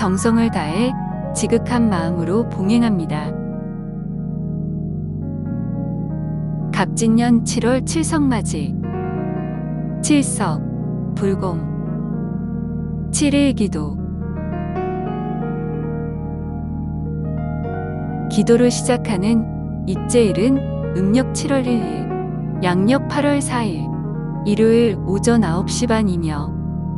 정성을 다해 지극한 마음으로 봉행합니다. 갑진년 7월 칠성맞이. 칠석 불공 7일 기도. 기도를 시작하는 이제일은 음력 7월 1일, 양력 8월 4일, 일요일 오전 9시 반이며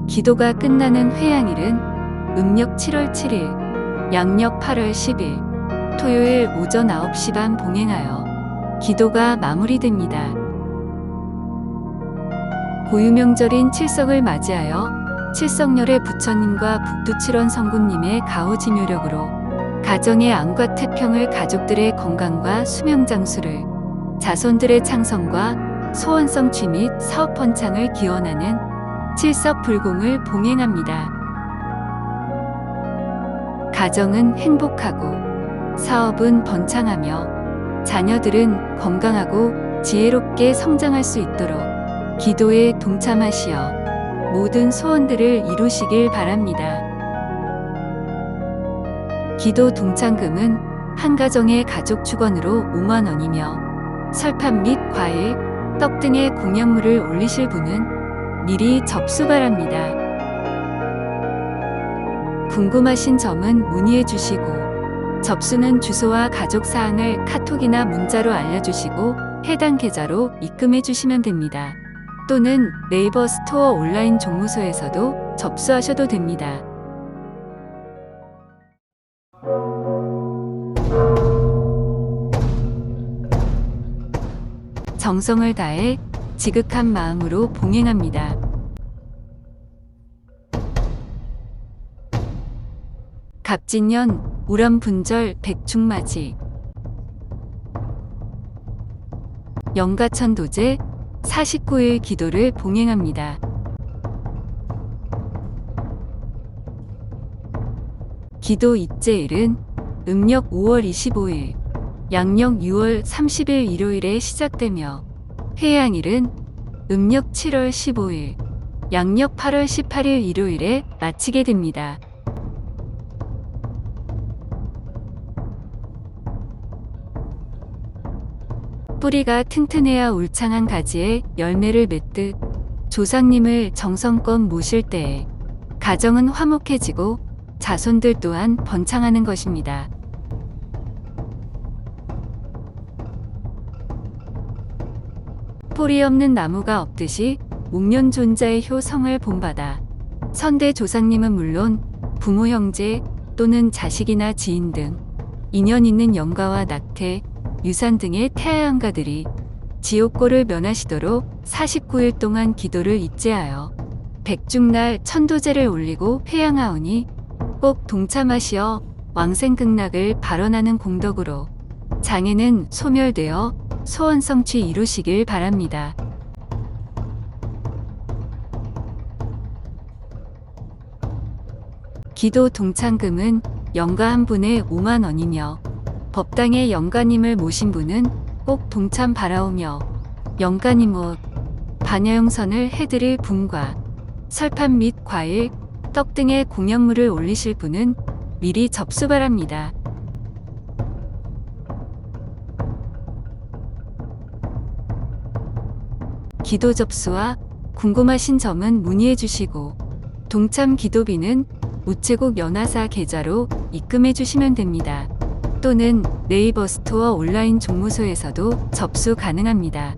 기도가 끝나는 회양일은 음력 7월 7일, 양력 8월 10일, 토요일 오전 9시 반 봉행하여 기도가 마무리됩니다. 고유명절인 칠석을 맞이하여 칠석열의 부처님과 북두칠원 성군님의 가호지묘력으로 가정의 안과 태평을 가족들의 건강과 수명 장수를 자손들의 창성과 소원성 취 및 사업 번창을 기원하는 칠석불공을 봉행합니다. 가정은 행복하고 사업은 번창하며 자녀들은 건강하고 지혜롭게 성장할 수 있도록 기도에 동참하시어 모든 소원들을 이루시길 바랍니다. 기도 동창금은 한 가정의 가족 축원으로 5만 원이며 설판 및 과일, 떡 등의 공양물을 올리실 분은 미리 접수 바랍니다. 궁금하신 점은 문의해 주시고 접수는 주소와 가족 사항을 카톡이나 문자로 알려주시고 해당 계좌로 입금해 주시면 됩니다. 또는 네이버 스토어 온라인 종무소에서도 접수하셔도 됩니다. 정성을 다해 지극한 마음으로 봉행합니다. 갑진년 우람분절 백중맞이 영가천 도제 49일 기도를 봉행합니다. 기도 이제일은 음력 5월 25일, 양력 6월 30일 일요일에 시작되며 회양일은 음력 7월 15일, 양력 8월 18일 일요일에 마치게 됩니다. 뿌리가 튼튼해야 울창한 가지에 열매를 맺듯 조상님을 정성껏 모실 때에 가정은 화목해지고 자손들 또한 번창하는 것입니다. 뿌리 없는 나무가 없듯이 묵면존자의 효성을 본받아 선대 조상님은 물론 부모 형제 또는 자식이나 지인 등 인연 있는 영가와 낙태, 유산 등의 태아양가들이 지옥고를 면하시도록 49일 동안 기도를 입제하여 백중날 천도제를 올리고 회양하오니 꼭 동참하시어 왕생극락을 발언하는 공덕으로 장애는 소멸되어 소원 성취 이루시길 바랍니다. 기도 동창금은 영가 한 분에 5만 원이며 법당에 영가님을 모신 분은 꼭 동참 바라오며 영가님 옷, 반야용선을 해드릴 분과 설판 및 과일, 떡 등의 공연물을 올리실 분은 미리 접수 바랍니다. 기도 접수와 궁금하신 점은 문의해 주시고 동참 기도비는 우체국 연화사 계좌로 입금해 주시면 됩니다. 또는 네이버 스토어 온라인 종무소에서도 접수 가능합니다.